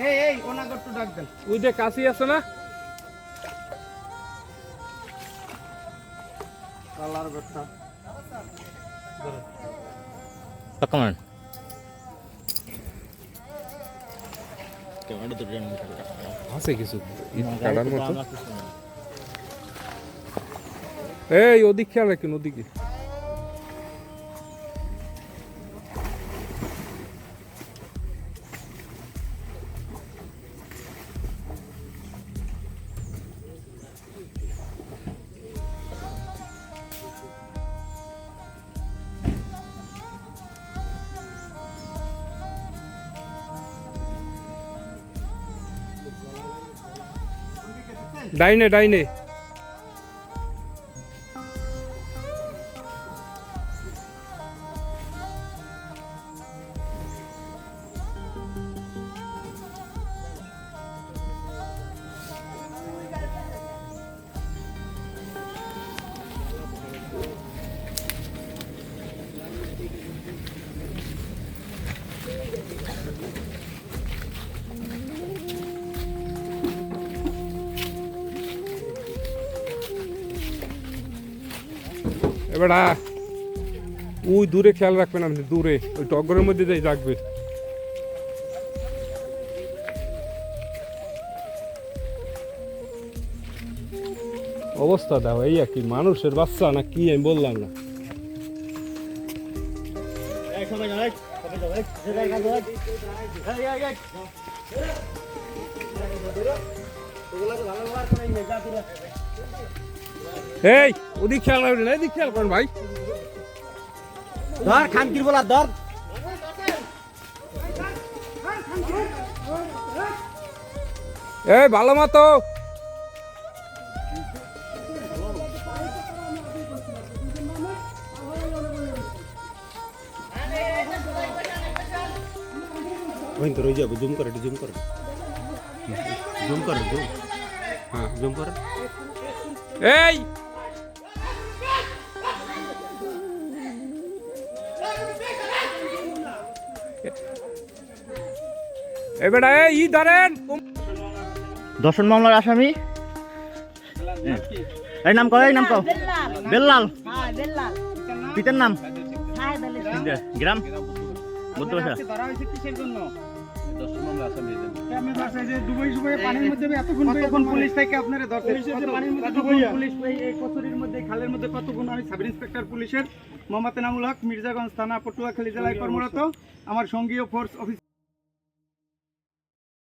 এই এই একটু ডাক দেন ওই যে কাশি আছে না কালার ঘরটা কমান আছে কিছু কাটার মতো এই ওদিক খেয়াল রাখেন ওদিকে ডাইনে ডাইনে। এবার ওই দূরে খেয়াল রাখবেন আপনি, দূরে, ওই টগরের মধ্যে যাই রাখবে অবস্থা দাও এই আর কি মানুষের বাচ্চা না কি আমি বললাম না। এই ওদিক খেয়াল রাখবেন এদিক খেয়াল করেন ভাই। ধর খানকির বলা ধর। এই ভালো মতো। ওই তো রয়ে যাবে জুম করে জুম করে। জুম করে জুম। হ্যাঁ জুম করে। এই! এবার এই ই ধরেন। দর্শন মামলার আসামি? এই নাম এই নাম কও বেল্লাল। হ্যাঁ পিতার নাম? আলী গ্রাম? বুদ্ধ পুলিশ থেকে আপনারা কচুরির মধ্যে খালের মধ্যে কতক্ষণ আমি সাব ইন্সপেক্টর পুলিশের? মোহাম্মদ হক মির্জাগঞ্জ থানা পটুয়াখালী জেলায় কর্মরত। আমার সঙ্গীয় ফোর্স অফিস